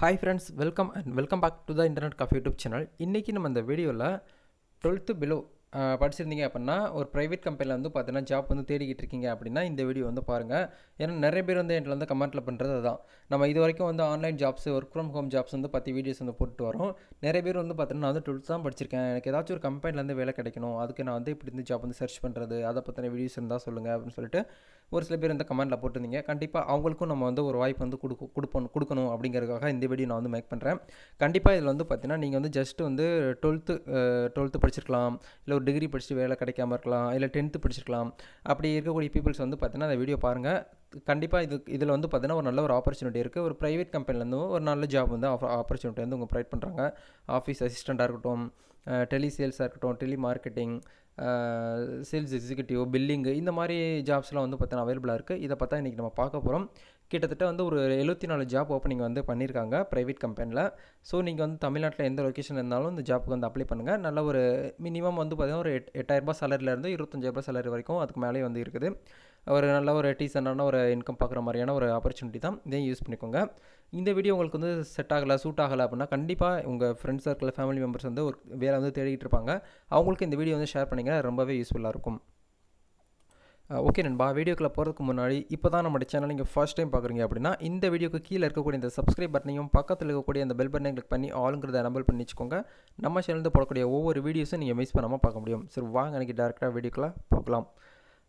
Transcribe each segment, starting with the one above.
Hi friends welcome and welcome back to the internet coffee YouTube channel இன்றைக்கி நம்ம இந்த வீடியோவில் டுவெல்த்து பிலோ படிச்சிருந்தீங்க அப்படின்னா ஒரு ப்ரைவேட் கம்பெனியில் வந்து பார்த்தீங்கன்னா ஜாப் வந்து தேடிக்கிட்டு இருக்கீங்க அப்படின்னா இந்த வீடியோ வந்து பாருங்கள் ஏன்னா நிறைய பேர் வந்து என்கிட்ட வந்து கமெண்ட்டில் பண்ணுறது அதுதான் நம்ம இது வரைக்கும் வந்து online jobs work from home jobs வந்து பற்றி வீடியோஸ் வந்து போட்டு வரோம். நிறைய பேர் வந்து பார்த்தீங்கன்னா நான் வந்து டுவெல்த் தான் படிச்சிருக்கேன். எனக்கு ஏதாச்சும் ஒரு கம்பெனிலேருந்து வேலை கிடைக்கணும். அதுக்கு நான் வந்து இப்படி இருந்து ஜாப் வந்து சர்ச் பண்ணுறது அதை பற்றின வீடியோஸ் இருந்தால் சொல்லுங்கள் அப்படின்னு சொல்லிட்டு ஒரு சில பேர் இந்த கமெண்ட்டில் போட்டிருந்தீங்க. கண்டிப்பாக அவங்களுக்கும் நம்ம வந்து ஒரு வாய்ப்பு வந்து கொடுக்க கொடுப்போம் கொடுக்கணும் அப்படிங்கிறதுக்காக இந்த வீடியோ நான் வந்து மேக் பண்ணுறேன் கண்டிப்பாக இதில் வந்து பார்த்தீங்கன்னா நீங்கள் வந்து ஜஸ்ட் வந்து டுவெல்த்து டுவெல்த்து படிச்சிருக்கலாம். இல்லை ஒரு டிகிரி படிச்சுட்டு வேலை கிடைக்காம இருக்கலாம் இல்லை டென்த்து படிச்சிருக்கலாம். அப்படி இருக்கக்கூடிய பீப்புள்ஸ் வந்து பார்த்தீங்கன்னா அந்த வீடியோ பாருங்கள் கண்டிப்பாக இது இதில் வந்து பார்த்தீங்கன்னா ஒரு நல்ல ஒரு ஆப்பர்ச்சுனிட்டி இருக்குது ஒரு ப்ரைவேட் கம்பெனிலேருந்து ஒரு நல்ல ஜாப் வந்து ஆப்பர்ச்சுனிட்டி வந்து உங்கள் ப்ரொவைட் பண்ணுறாங்க ஆஃபீஸ் அசிஸ்டண்ட்டாக இருக்கட்டும் டெலி சேல்ஸாக இருக்கட்டும் tele marketing sales executive billing இந்த மாதிரி ஜாப்ஸ்லாம் வந்து பார்த்தீங்கன்னா அவைலபிளாக இருக்குது இதை பார்த்தா இன்றைக்கி நம்ம பார்க்க போகிறோம் கிட்டத்தட்ட வந்து ஒரு எழுபத்தி நாலு ஜாப் ஓப்பனிங் வந்து பண்ணியிருக்காங்க ப்ரைவேட் கம்பெனியில் ஸோ நீங்கள் வந்து தமிழ்நாட்டில் எந்த லொக்கேஷன் இருந்தாலும் இந்த ஜாப்புக்கு வந்து அப்ளை பண்ணுங்கள் நல்ல ஒரு மினிமம் வந்து பார்த்திங்கன்னா ஒரு எட் எட்டாயிரரூபா சேலரியிலேருந்து இருபத்தஞ்சாயிரரூபா சேலரி வரைக்கும் அதுக்கு மேலே வந்து இருக்குது. ஒரு நல்ல ஒரு டீசெண்டான ஒரு இன்கம் பார்க்குற மாதிரியான ஒரு ஆப்பர்ச்சுனிட்டி தான் இதையும் யூஸ் பண்ணிக்கோங்க. இந்த வீடியோ உங்களுக்கு வந்து செட் ஆகலை சூட் ஆகலை அப்படின்னா கண்டிப்பாக உங்கள் ஃப்ரெண்ட்ஸ் சர்க்கிள் ஃபேமிலி மெம்பர்ஸ் வந்து ஒரு வேலை வந்து தேடிட்டு இருப்பாங்க. அவங்களுக்கு இந்த வீடியோ வந்து ஷேர் பண்ணிங்கன்னா ரொம்பவே யூஸ்ஃபுல்லாக இருக்கும். ஓகே நண்பா வீடியோக்குள்ளே போகிறதுக்கு முன்னாடி இப்போ தான் நம்ம சேனல் நீங்கள் ஃபர்ஸ்ட் டைம் பார்க்குறீங்க அப்படின்னா இந்த வீடியோக்கு கீழே இருக்கக்கூடிய இந்த சப்ஸ்கிரைப் பட்டனையும் பக்கத்தில் இருக்கக்கூடிய அந்த பெல் பட்டனை கிளிக் பண்ணி ஆளுங்கிறத நம்பல் பண்ணி வச்சுக்கோங்க. நம்ம சேனலில் போடக்கூடிய ஒவ்வொரு வீடியோஸும் நீங்கள் மிஸ் பண்ணாமல் பார்க்க முடியும். சரி வாங்க எனக்கு டேரெக்டாக வீடியோக்குள்ளே பார்க்கலாம்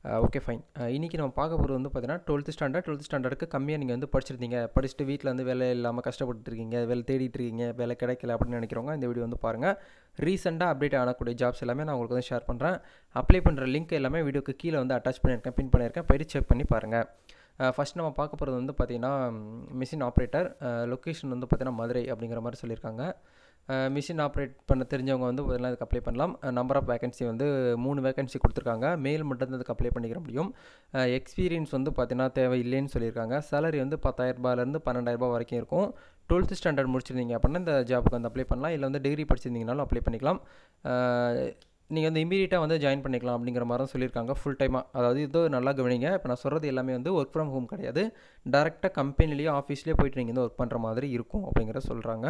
ஓகே ஃபைன் இன்றைக்கி நம்ம பார்க்க போகிறது வந்து பார்த்தீங்கன்னா டுவெல்த்து ஸ்டாண்டர்ட் டுவெல்த் ஸ்டாண்டர்டுக்கு கம்மியாக நீங்கள் வந்து படிச்சிருந்தீங்க. படிச்சுட்டு வீட்டில் வந்து வேலை இல்லாமல் கஷ்டப்பட்டு இருக்கீங்க வேலை தேடிட்டு இருக்கீங்க வேலை கிடைக்கல அப்படின்னு நினைக்கிறவங்க இந்த வீடியோ வந்து பாருங்கள் ரீசெண்டாக அப்டேட் ஆகக்கூடிய ஜாப்ஸ் எல்லாமே நான் உங்களுக்கு வந்து ஷேர் பண்ணுறேன் அப்ளை பண்ணுற லிங்க் எல்லாமே வீடியோக்கு கீழே வந்து அட்டாச் பண்ணியிருக்கேன் பின் பண்ணியிருக்கேன். போய்ட்டு செக் பண்ணி பாருங்கள் ஃபஸ்ட் நம்ம பார்க்க போகிறது வந்து பார்த்திங்கன்னா மிஷின் ஆப்ரேட்டர் லொக்கேஷன் வந்து பார்த்திங்கன்னா மதுரை அப்படிங்கிற மாதிரி சொல்லியிருக்காங்க. மிஷின் ஆப்ரேட் பண்ண தெரிஞ்சவங்க வந்து இதெல்லாம் இதுக்கு அப்ளை பண்ணலாம். நம்பர் ஆஃப் வேகன்சி வந்து மூணு வேகன்சி கொடுத்துருக்காங்க. மேல் மட்டும் இதுக்கு அப்ளை பண்ணிக்கிற முடியும். எக்ஸ்பீரியன்ஸ் வந்து பார்த்தீங்கன்னா தேவை இல்லைன்னு சொல்லியிருக்காங்க. சேலரி வந்து பத்தாயிரரூபாலேருந்து பன்னெண்டாயிரரூபா வரைக்கும் இருக்கும். டுவெல்த்து ஸ்டாண்டர்ட் முடிச்சிருந்தீங்க அப்படின்னா இந்த ஜாப்புக்கு வந்து அப்ளை பண்ணலாம். இல்லை வந்து டிகிரி படிச்சிருந்தீங்கனாலும் அப்ளை பண்ணிக்கலாம். நீங்கள் வந்து இமீடியட்டாக வந்து ஜாயின் பண்ணிக்கலாம் அப்படிங்கிற மாதிரி தான் சொல்லியிருக்காங்க ஃபுல் டைமாக அதாவது இது நல்லா கவனிங்க. இப்போ நான் சொல்கிறது எல்லாமே வந்து ஒர்க் ஃப்ரம் ஹோம் கிடையாது. டேரெக்டாக கம்பெனிலேயே ஆஃபீஸ்லேயே போயிட்டு நீங்கள் வந்து ஒர்க் பண்ணுற மாதிரி இருக்கும் அப்படிங்கிற சொல்கிறாங்க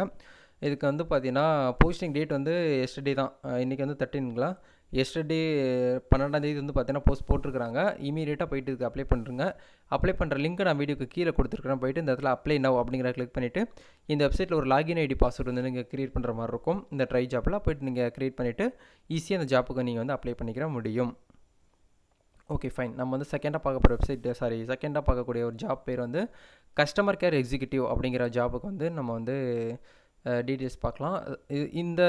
இதுக்கு வந்து பார்த்தீங்கன்னா போஸ்டிங் டேட் வந்து எஸ்டர்டே தான். இன்றைக்கி வந்து தேர்ட்டினுங்களா எஸ்டர்டே பன்னெண்டாந்தேதி வந்து பார்த்தீங்கன்னா போஸ்ட் போட்டிருக்காங்க இமீடியட்டாக போயிட்டு இதுக்கு அப்ளை பண்ணுறங்க அப்ளை பண்ணுற லிங்க் நான் வீடியோக்கு கீழே கொடுத்துருக்குறேன். போயிட்டு இந்த இடத்துல அப்ளை நவ் அப்படிங்கிற கிளிக் பண்ணிவிட்டு இந்த வெப்சைட்டில் ஒரு லாகின் ஐடி பாஸ்வேர்டு வந்து நீங்கள் க்ரியேட் பண்ணுற மாதிரி இருக்கும். இந்த ட்ரை ஜாப்பில் போயிட்டு நீங்கள் க்ரியேட் பண்ணிவிட்டு ஈஸியாக அந்த ஜாப்புக்கு நீங்கள் வந்து அப்ளை பண்ணிக்கிற முடியும். ஓகே ஃபைன் நம்ம வந்து செகண்டாக பார்க்க போகிற வெப்சைட் சாரி செகண்டாக பார்க்கக்கூடிய ஒரு ஜாப் பேர் வந்து கஸ்டமர் கேர் எக்ஸிக்யூட்டிவ் அப்படிங்கிற ஜாபுக்கு வந்து நம்ம வந்து டீட்டெயில்ஸ் பார்க்கலாம். இந்த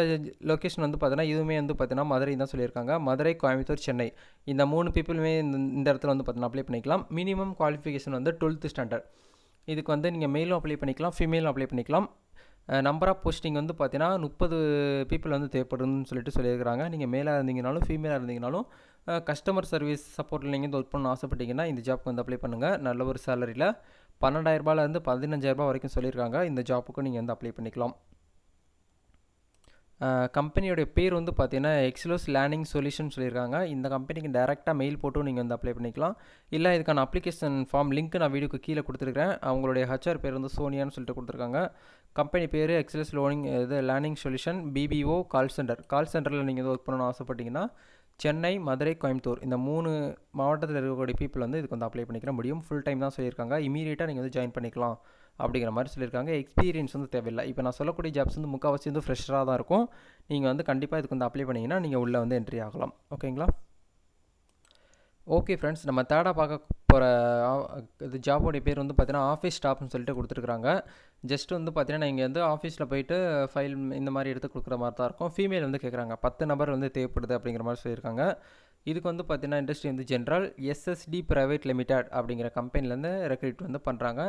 லொக்கேஷன் வந்து பார்த்தீங்கன்னா இதுவுமே வந்து பார்த்தீங்கன்னா மதுரை தான் சொல்லியிருக்காங்க. மதுரை கோயம்புத்தூர் சென்னை. இந்த மூணு பீப்புளுமே இந்த இந்த இடத்துல வந்து பார்த்தீங்கன்னா அப்ளை பண்ணிக்கலாம். மினிமம் குவாலிஃபிகேஷன் வந்து டுவெல்த்து ஸ்டாண்டர்ட் இதுக்கு வந்து நீங்கள் மெயிலும் அப்ளை பண்ணிக்கலாம் ஃபீமேலும் அப்ளை பண்ணிக்கலாம். நம்பர் ஆஃப் போஸ்டிங் வந்து பார்த்தீங்கன்னா முப்பது பீப்புள் வந்து தேவைப்படுதுன்னு சொல்லிட்டு சொல்லியிருக்கிறாங்க. நீங்கள் மேலாக இருந்தீங்கனாலும் ஃபீமேலாக இருந்தீங்கனாலும் கஸ்டமர் சர்வீஸ் சப்போர்ட்டில் நீங்கள் வந்து ஒர்க் பண்ண ஆசைப்பட்டீங்கன்னா இந்த ஜாப்க்கு வந்து அப்ளை பண்ணுங்கள் நல்ல ஒரு சேலரியில் பன்னெண்டாயிரரூபாலேருந்து பதினஞ்சாயிரரூபா வரைக்கும் சொல்லியிருக்காங்க. இந்த ஜாப்புக்கு நீங்கள் வந்து அப்ளை பண்ணிக்கலாம். கம்பெனியோடைய பேர் வந்து பார்த்தீங்கன்னா எக்ஸ்லோஸ் லேர்னிங் சொல்யூஷன் சொல்லியிருக்காங்க. இந்த கம்பெனிக்கு டேரெக்டாக மெயில் போட்டும் நீங்கள் வந்து அப்ளை பண்ணிக்கலாம். இல்லை இதுக்கான அப்ளிகேஷன் ஃபார்ம் லிங்க் நான் வீடியோக்கு கீழே கொடுத்துருக்கேன் அவங்களுடைய ஹச்ஆர் பேர் வந்து சோனியான்னு சொல்லிட்டு கொடுத்துருக்காங்க. கம்பெனி பேர் எக்ஸ்லோஸ் லோனிங் இது learning solution BPO call centre call சென்டரில் நீங்கள் ஒர்க் பண்ணணும்னு ஆசைப்பட்டீங்கன்னா சென்னை மதுரை கோயம்புத்தூர் இந்த மூணு மாவட்டத்தில் இருக்கக்கூடிய பீப்புள் வந்து இதுக்கு வந்து அப்ளை பண்ணிக்கிற முடியும். ஃபுல் டைம் தான் சொல்லியிருக்காங்க. இமீடியட்டாக நீங்கள் வந்து ஜாயின் பண்ணிக்கலாம் அப்படிங்கிற மாதிரி சொல்லியிருக்காங்க. எக்ஸ்பீரியன்ஸ் வந்து தேவையில்லை. இப்போ நான் சொல்லக்கூடிய ஜாப்ஸ் வந்து முக்கால்வாசி வந்து ஃப்ரெஷ்ஷாக தான் இருக்கும். நீங்கள் வந்து கண்டிப்பாக இதுக்கு வந்து அப்ளை பண்ணிங்கன்னா நீங்கள் உள்ளே வந்து என்ட்ரி ஆகலாம். ஓகேங்களா ஓகே ஃப்ரெண்ட்ஸ் நம்ம தேர்டாக பார்க்க போகிற இது ஜாபோடைய பேர் வந்து பார்த்தீங்கன்னா ஆஃபீஸ் ஸ்டாஃப்னு சொல்லிட்டு கொடுத்துருக்குறாங்க. ஜஸ்ட் வந்து பார்த்தீங்கன்னா நீங்கள் வந்து ஆஃபீஸில் போயிட்டு ஃபைல் இந்த மாதிரி எடுத்து கொடுக்குற மாதிரி தான் இருக்கும். ஃபீமேல் வந்து கேட்குறாங்க பத்து நபர் வந்து தேவைப்படுது அப்படிங்கிற மாதிரி சொல்லியிருக்காங்க. இதுக்கு வந்து பார்த்தீங்கன்னா இண்டஸ்ட்ரி வந்து ஜென்ரல் எஸ்எஸ்டி ப்ரைவேட் லிமிடெட் அப்படிங்கிற கம்பெனிலேருந்து ரெக்ரூட் வந்து பண்ணுறாங்க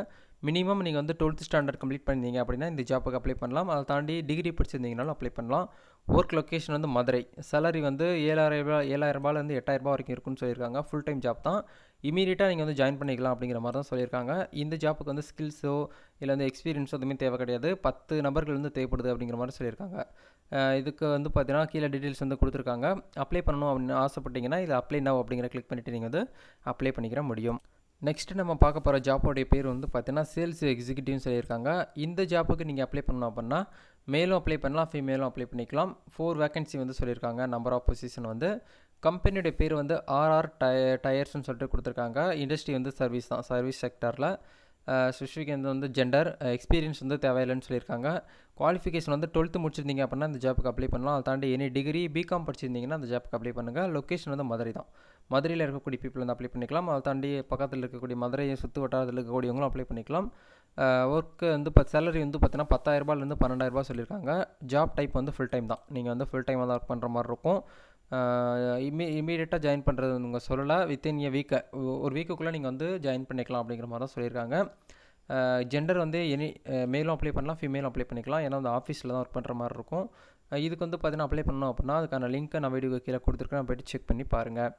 மினிமம் நீங்கள் வந்து டுவெல்த் ஸ்டாண்டர்ட் கம்ப்ளீட் பண்ணிங்க அப்படின்னா இந்த ஜாப்புக்கு அப்ளை பண்ணலாம். அதை தாண்டி டிகிரி படிச்சிருந்தீங்கனாலும் அப்ளை பண்ணலாம். ஒர்க் லொக்கேஷன் வந்து மதுரை. சேலரி வந்து ஏழாயிரம் ரூபா ஏழாயிரம் ரூபாயிலேருந்து எட்டாயிரம் ரூபாய் வரைக்கும் இருக்குன்னு சொல்லியிருக்காங்க. ஃபுல் டைம் ஜாப் தான். இமீடியட்டாக நீங்கள் வந்து ஜாயின் பண்ணிக்கலாம் அப்படிங்கிற மாதிரி தான் சொல்லியிருக்காங்க. இந்த ஜாப்புக்கு வந்து ஸ்கில்ஸோ இல்லை வந்து எக்ஸ்பீரியன்ஸோ எதுவுமே தேவை கிடையாது. பத்து நபர்கள் வந்து தேவைப்படுது அப்படிங்கிற மாதிரி சொல்லியிருக்காங்க. இதுக்கு வந்து பார்த்தீங்கன்னா கீழே டீட்டெயில்ஸ் வந்து கொடுத்துருக்காங்க. அப்ளை பண்ணணும் அப்படின்னு ஆசைப்பட்டீங்கன்னா இது அப்ளை நவ் அப்படிங்கிற கிளிக் பண்ணிவிட்டு நீங்கள் வந்து அப்ளை பண்ணிக்கிற முடியும். நெக்ஸ்ட்டு நம்ம பார்க்க போகிற ஜாப்போடைய பேர் வந்து பார்த்தீங்கன்னா சேல்ஸ் எக்ஸிக்யூட்டிவ்னு சொல்லியிருக்காங்க. இந்த ஜாப்புக்கு நீங்கள் அப்ளை பண்ணணும் அப்படின்னா மேலும் அப்ளை பண்ணலாம் ஃபீமேலும் அப்ளை பண்ணிக்கலாம். ஃபோர் வேகன்சி வந்து சொல்லியிருக்காங்க. நம்பர் ஆஃப் பொசிஷன் வந்து. கம்பெனியோட பேர் வந்து ஆர்ஆர் டய டயர்ஸ்னு சொல்லிட்டு கொடுத்துருக்காங்க. இண்டஸ்ட்ரி வந்து சர்வீஸ் தான் சர்வீஸ் செக்டரில் ஸ்பெசிஃபிக் வந்து ஜெண்டர் எக்ஸ்பீரியன்ஸ் வந்து தேவையில்லைன்னு சொல்லியிருக்காங்க. குவாலிஃபிகேஷன் வந்து டுவெல்த்து முடிச்சிருந்தீங்க அப்படின்னா அந்த ஜாப்புக்கு அப்ளை பண்ணலாம். அதை தாண்டி எனி டிகிரி பிகாம் படிச்சிருந்தீங்கன்னா அந்த ஜாப்புக்கு அப்ளை பண்ணுங்கள் லொக்கேஷன் வந்து மதுரை தான். மதுரையில் இருக்கக்கூடிய பீப்புள் வந்து அப்ளை பண்ணிக்கலாம். அதை தாண்டி பக்கத்தில் இருக்கக்கூடிய மதுரையை சுற்று வட்டாரத்தில் இருக்கக்கூடியவங்களும் அப்ளை பண்ணிக்கலாம். ஒர்க்கு வந்து இப்போ சேலரி வந்து பார்த்தீங்கன்னா பத்தாயிரரூபாலேருந்து பன்னெண்டாயிரரூபா சொல்லியிருக்காங்க. ஜாப் டைப் வந்து ஃபுல் டைம் தான். நீங்கள் வந்து ஃபுல் டைமாக தான் ஒர்க் பண்ணுற மாதிரி இருக்கும். இம்மீ இமீடியட்டாக ஜாயின் பண்ணுறது உங்கள் சொல்லலை வித்தின் எ வீக்கை ஒரு வீக்குக்குள்ளே நீங்கள் வந்து ஜாயின் பண்ணிக்கலாம் அப்படிங்கிற மாதிரி தான் சொல்லியிருக்காங்க ஜெண்டர் வந்து எனி மேலும் அப்ளை பண்ணலாம் ஃபீமேலும் அப்ளை பண்ணிக்கலாம். ஏன்னா அந்த ஆஃபீஸில் தான் ஒர்க் பண்ணுற மாதிரி இருக்கும். இதுக்கு வந்து பார்த்தீங்கன்னா அப்ளை பண்ணணும் அப்படின்னா அதுக்கான லிங்க்கை நான் வீடியோ கீழே கொடுத்துருக்கேன். போய்ட்டு செக் பண்ணி பாருங்கள்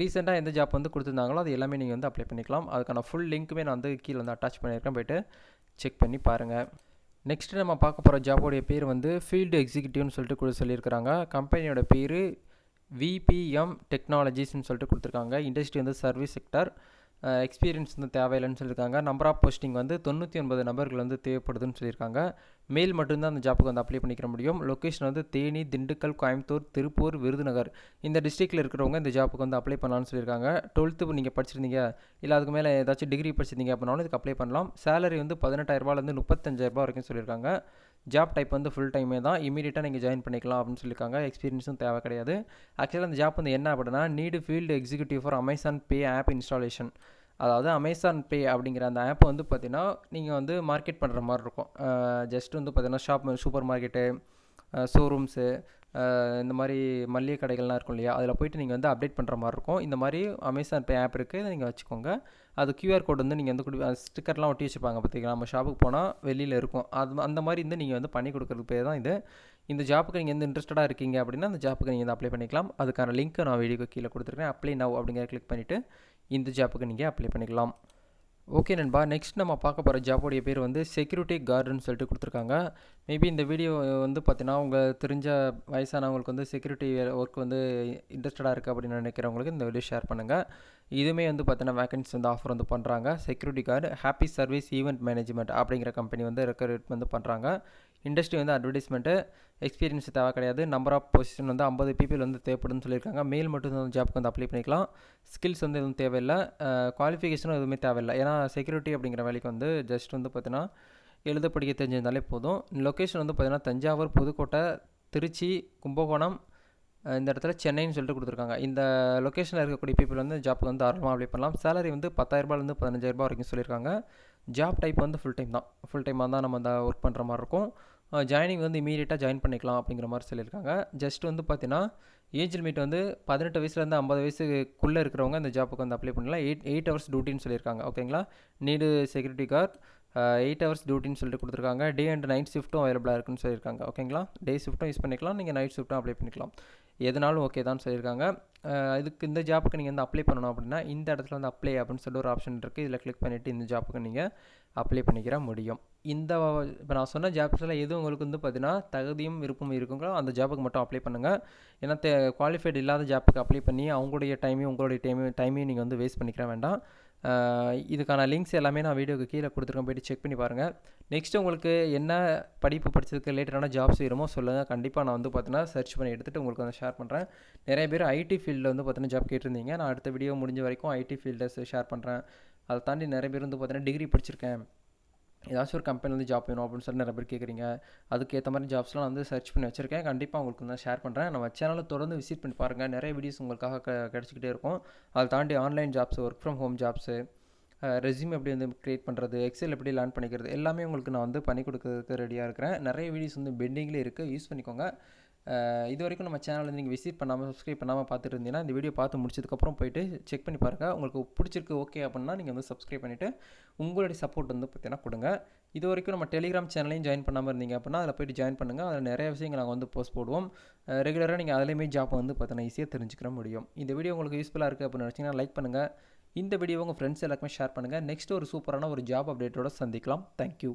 ரீசெண்டாக எந்த ஜாப் வந்து கொடுத்துருந்தாங்களோ அது எல்லாமே நீங்கள் வந்து அப்ளை பண்ணிக்கலாம். அதுக்கான ஃபுல் லிங்க்குமே நான் வந்து கீழே வந்து அட்டாச் பண்ணியிருக்கேன். போய்ட்டு செக் பண்ணி பாருங்கள் நெக்ஸ்ட்டு நம்ம பார்க்க போகிற ஜாபோடைய பேர் வந்து ஃபீல்டு எக்ஸிக்யூட்டிவ்னு சொல்லிட்டு கூட சொல்லியிருக்கிறாங்க. கம்பெனியோட பேர் விபிஎம் டெக்னாலஜிஸ்னு சொல்லிட்டு கொடுத்துருக்காங்க. இண்டஸ்ட்ரி வந்து சர்வீஸ் செக்டர் எக்ஸ்பீரியன்ஸ் வந்து தேவையில்லைன்னு சொல்லியிருக்காங்க. நம்பர் ஆஃப் போஸ்டிங் வந்து தொண்ணூற்றி ஒன்பது நபர்கள் வந்து தேவைப்படுதுன்னு சொல்லியிருக்காங்க. மெயில் மட்டும்தான் அந்த ஜாப்புக்கு வந்து அப்ளை பண்ணிக்கிற முடியும். லொக்கேஷன் வந்து தேனி திண்டுக்கல் கோயம்புத்தூர் திருப்பூர் விருதுநகர். இந்த டிஸ்ட்ரிக்டில் இருக்கிறவங்க இந்த ஜாப்புக்கு வந்து அப்ளை பண்ணலாம்னு சொல்லியிருக்காங்க. டுவெல்த்து நீங்கள் படிச்சிருந்தீங்க. இல்லை அதுக்கு மேலே ஏதாச்சும் டிகிரி படிச்சிருந்தீங்க அப்படின்னாலும் இதுக்கு அப்ளை பண்ணலாம். சேலரி வந்து பதினெட்டாயிரரூபாலேருந்து முப்பத்தஞ்சாயிரரூபா வரைக்கும் சொல்லியிருக்காங்க. ஜாப் டைப் வந்து ஃபுல் டைமே தான். இமீடியட்டாக நீங்கள் ஜாயின் பண்ணிக்கலாம் அப்படின்னு சொல்லியிருக்காங்க. எக்ஸ்பீரியன்ஸும் தேவை கிடையாது. ஆக்சுவலாக அந்த ஜாப் வந்து என்ன அப்படின்னா need field executive for Amazon Pay app installation அதாவது அமேசான் பே அப்படிங்கிற அந்த ஆப் வந்து பார்த்தீங்கன்னா நீங்கள் வந்து மார்க்கெட் பண்ணுற மாதிரி இருக்கும். ஜஸ்ட் வந்து பார்த்தீங்கன்னா ஷாப் சூப்பர் மார்க்கெட்டு ஷோரூம்ஸு இந்த மாதிரி மளிகை கடைகள்லாம் இருக்கும் இல்லையா? அதில் போய்ட்டு நீங்கள் வந்து அப்டேட் பண்ணுற மாதிரி இருக்கும். இந்த மாதிரி அமேசான் பே ஆப் இருக்குது நீங்கள் வச்சுக்கோங்க. அது கியூஆர் கோடு வந்து நீங்கள் வந்து கொடு ஸ்டிக்கர்லாம் ஒட்டி வச்சுப்பாங்க பார்த்தீங்களா நம்ம ஷாப்புக்கு போனால் வெளியில் இருக்கும். அது அந்த மாதிரி வந்து நீங்கள் வந்து பண்ணி கொடுக்குறது பேர் தான் இது. இந்த ஜாப்புக்கு நீங்கள் வந்து இன்ட்ரெஸ்டடாக இருக்கீங்க அப்படின்னா அந்த ஜாப்புக்கு நீங்கள் வந்து அப்ளை பண்ணிக்கலாம். அதுக்கான லிங்க்கை நான் வீடியோக்கு கீழே கொடுத்துருக்கேன். அப்ளை நவ் அப்படிங்கிற கிளிக் பண்ணிவிட்டு இந்த ஜாப்புக்கு நீங்கள் அப்ளை பண்ணிக்கலாம். ஓகே நண்பா. நெக்ஸ்ட் நம்ம பார்க்க போகிற ஜாபோடைய பேர் வந்து செக்யூரிட்டி கார்டுன்னு சொல்லிட்டு கொடுத்துருக்காங்க. மேபி இந்த வீடியோ வந்து பார்த்தீங்கன்னா உங்கள் தெரிஞ்ச வயசானவங்களுக்கு வந்து செக்யூரிட்டி ஒர்க் வந்து இன்ட்ரெஸ்டடாக இருக்குது அப்படின்னு நினைக்கிறவங்களுக்கு இந்த வீடியோ ஷேர் பண்ணுங்கள் இதுவுமே வந்து பார்த்தீங்கன்னா வேகன்சி வந்து ஆஃபர் வந்து பண்ணுறாங்க security guard happy service event management அப்படிங்கிற கம்பெனி வந்து ரெக்கரேட் வந்து பண்ணுறாங்க இண்டஸ்ட்ரி வந்து அட்வர்டைஸ்மெண்ட்டு எக்ஸ்பீரியன்ஸ் தேவை கிடையாது. நம்பர் ஆஃப் பொசிஷன் வந்து ஐம்பது பீப்பிள் வந்து தேவைப்படுன்னு சொல்லியிருக்காங்க. மெயில் மட்டும் தான் ஜாப்க்கு வந்து அப்ளை பண்ணிக்கலாம். ஸ்கில்ஸ் வந்து எதுவும் தேவையில்லை. குவாலிஃபிகேஷனும் எதுவுமே தேவையில்லை. ஏன்னா செக்யூரிட்டி அப்படிங்கிற வேலைக்கு வந்து ஜஸ்ட் வந்து பார்த்தீங்கன்னா எழுத படிக்க தெரிஞ்சிருந்தாலே போதும். லொக்கேஷன் வந்து பார்த்தீங்கன்னா தஞ்சாவூர் புதுக்கோட்டை திருச்சி கும்பகோணம் இந்த இடத்துல சென்னைன்னு சொல்லிட்டு கொடுத்துருக்காங்க. இந்த லொக்கேஷனில் இருக்கக்கூடிய பீப்புள் வந்து ஜாப்புக்கு வந்து தாராளமாக அப்ளை பண்ணலாம். சேலரி வந்து பத்தாயிரரூபாலேருந்து பதினஞ்சாயிரரூபா வரைக்கும் சொல்லியிருக்காங்க. ஜாப் டைப் வந்து ஃபுல் டைம் தான். ஃபுல் டைமாக தான் நம்ம அந்த ஒர்க் பண்ணுற மாதிரி இருக்கும். ஜாயினிங் வந்து இமீடியட்டாக ஜாயின் பண்ணிக்கலாம் அப்படிங்கிற மாதிரி சொல்லியிருக்காங்க. ஜஸ்ட் வந்து பார்த்தீங்கன்னா ஏஜ் லிமிட் வந்து பதினெட்டு வயசுலேருந்து ஐம்பது வயசுக்குள்ளே இருக்கிறவங்க இந்த ஜாப்புக்கு வந்து அப்ளை பண்ணலாம். எயிட் எயிட் ஹவர்ஸ் டியூட்டின்னு சொல்லியிருக்காங்க. ஓகேங்களா need security guard eight hours டியூட்டின்னு சொல்லிட்டு கொடுத்துருக்காங்க. டே அண்ட் நைட் ஷிஃப்ட்டும் அவைலபிளாக இருக்குன்னு சொல்லியிருக்காங்க. ஓகேங்களா டே ஷிஃப்ட்டும் யூஸ் பண்ணிக்கலாம். நீங்கள் நைட் ஷிஃப்ட்டும் அப்ளை பண்ணிக்கலாம். எதுனாலும் ஓகே தான் சொல்லியிருக்காங்க. இதுக்கு இந்த ஜாப்புக்கு நீங்கள் வந்து அப்ளை பண்ணணும் அப்படின்னா இந்த இடத்துல வந்து அப்ளை அப்படின்னு சொல்லிட்டு ஒரு ஆப்ஷன் இருக்குது இதில் கிளிக் பண்ணிவிட்டு இந்த ஜாப்புக்கு நீங்கள் அப்ளை பண்ணிக்கிற முடியும். இந்த இப்போ நான் சொன்ன ஜாப்ஸில் எது உங்களுக்கு வந்து பார்த்தீங்கன்னா தகுதியும் விருப்பம் இருக்குங்களோ அந்த ஜாப்புக்கு மட்டும் அப்ளை பண்ணுங்கள் ஏன்னா தே குவாலிஃபைடு இல்லாத ஜாப்புக்கு அப்ளை பண்ணி அவங்களுடைய டைமையும் உங்களுடைய டைமையும் டைமையும் நீங்கள் வந்து வேஸ்ட் பண்ணிக்கிற வேண்டாம். இதுக்கான லிங்க்ஸ் எல்லாமே நான் வீடியோக்கு கீழே கொடுத்துருக்கேன். போய்ட்டு செக் பண்ணி பாருங்கள் நெக்ஸ்ட்டு உங்களுக்கு என்ன படிப்பு படித்ததுக்கு ரிலேட்டடான ஜாப்ஸ் வேணுமோ சொல்லுங்கள் கண்டிப்பாக நான் வந்து பார்த்தீங்கன்னா சர்ச் பண்ணி எடுத்துகிட்டு உங்களுக்கு வந்து ஷேர் பண்ணுறேன் நிறைய பேர் ஐடி ஃபீல்டில் வந்து பார்த்தீங்கன்னா ஜாப் கேட்டிருந்தீங்க. நான் அடுத்த வீடியோ முடிஞ்ச வரைக்கும் ஐடி ஃபீல்டர்ஸ் ஷேர் பண்ணுறேன் அதை தாண்டி நிறைய பேர் வந்து பார்த்தீங்கன்னா டிகிரி படிச்சிருக்கேன். ஏதாச்சும் ஒரு கம்பெனி வந்து ஜாப் வேணும் அப்படின்னு சொல்லி நிறைய பேர் கேட்குறீங்க. அதுக்கு ஏற்ற மாதிரி ஜாப்ஸ்லாம் வந்து சர்ச் பண்ணி வச்சுருக்கேன். கண்டிப்பாக உங்களுக்கு வந்து ஷேர் பண்ணுறேன் நம்ம சேனலை தொடர்ந்து விசிட் பண்ணி பாருங்கள் நிறைய வீடியோஸ் உங்களுக்காக க கிடச்சிக்கிட்டே இருக்கும். அதை தாண்டி online jobs work from home jobs resume எப்படி வந்து க்ரியேட் பண்ணுறது எக்ஸல் எப்படி லேர்ன் பண்ணிக்கிறது எல்லாமே உங்களுக்கு நான் வந்து பண்ணி கொடுக்கறதுக்கு ரெடியாக இருக்கிறேன். நிறைய வீடியோஸ் வந்து பெண்டிங்லேயே இருக்குது யூஸ் பண்ணிக்கோங்க. இது வரைக்கும் நம்ம சேனலில் நீங்கள் விசிட் பண்ணாமல் சப்ஸ்கிரைப் பண்ணாமல் பார்த்துட்டு இருந்தீங்கன்னா இந்த வீடியோ பார்த்து முடிச்சதுக்கப்புறம் போயிட்டு செக் பண்ணி பாருங்கள் உங்களுக்கு பிடிச்சிருக்கு ஓகே அப்படின்னா நீங்கள் வந்து சப்ஸ்கிரைப் பண்ணிவிட்டு உங்களுடைய சப்போர்ட் வந்து பார்த்தீங்கன்னா கொடுங்க. இது வரைக்கும் நம்ம டெலிகிராம் சேனலையும் ஜாயின் பண்ணாமல் இருந்தீங்க அப்படின்னா அதில் போய்ட்டு ஜாயின் பண்ணுங்கள் அதில் நிறைய விஷயங்கள் நாங்கள் வந்து போஸ்ட் போடுவோம். ரெகுலராக நீங்கள் அதிலேயுமே ஜாப் வந்து பார்த்தீங்கன்னா ஈஸியாக தெரிஞ்சுக்கிற முடியும். இந்த வீடியோ உங்களுக்கு யூஸ்ஃபுல்லாக இருக்குது அப்படின்னு நினச்சிங்கன்னா லைக் பண்ணுங்கள் இந்த வீடியோ உங்கள் ஃப்ரெண்ட்ஸ் எல்லாருக்குமே ஷேர் பண்ணுங்கள் நெக்ஸ்ட் ஒரு சூப்பரான ஒரு ஜாப் அப்டேட்டோட சந்திக்கலாம். தேங்க்யூ